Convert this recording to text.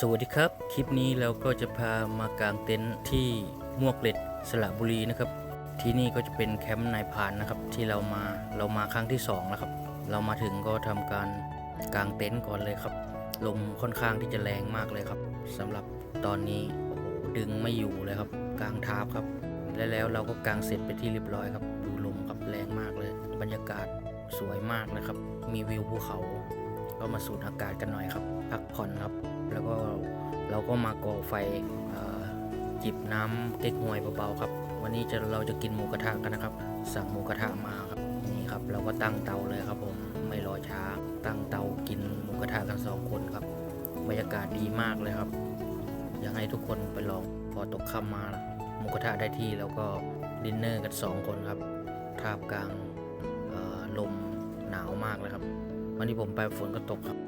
สวัสดีครับ คลิปนี้เราก็จะพามากางเต็นท์ที่มวกเหล็ดสระบุรีนะครับ ที่นี่ก็จะเป็นแคมป์นายพานนะครับ ที่เรามาเรามาครั้งที่สองแล้วครับ เรามาถึงก็ทำการกางเต็นท์ก่อนเลยครับ ลมค่อนข้างที่จะแรงมากเลยครับสำหรับตอนนี้ดึงไม่อยู่เลยครับ กางทาบครับ และแล้วเราก็กางเสร็จไปที่เรียบร้อยครับ ดูลมครับแรงมากเลย บรรยากาศสวยมากนะครับ มีวิวภูเขา ก็มาสูดอากาศกันหน่อยครับ พักผ่อนครับ เราก็มาก่อไฟจิบน้ำเก๊กฮวยเบาๆครับ วันนี้จะเราจะกินหมูกระทะกันนะครับ สั่งหมูกระทะมาครับนี่ครับ เราก็ตั้งเตาเลยครับผมไม่รอช้าตั้งเตากินหมูกระทะกันสองคนครับบรรยากาศดีมากเลยครับ อยากให้ทุกคนไปลองพอตกค่ำมาหมูกระทะได้ที่แล้วก็ดินเนอร์กันสองคนครับท่ามกลางลมหนาวมากเลยครับ วันนี้ผมไปฝนก็ตกครับ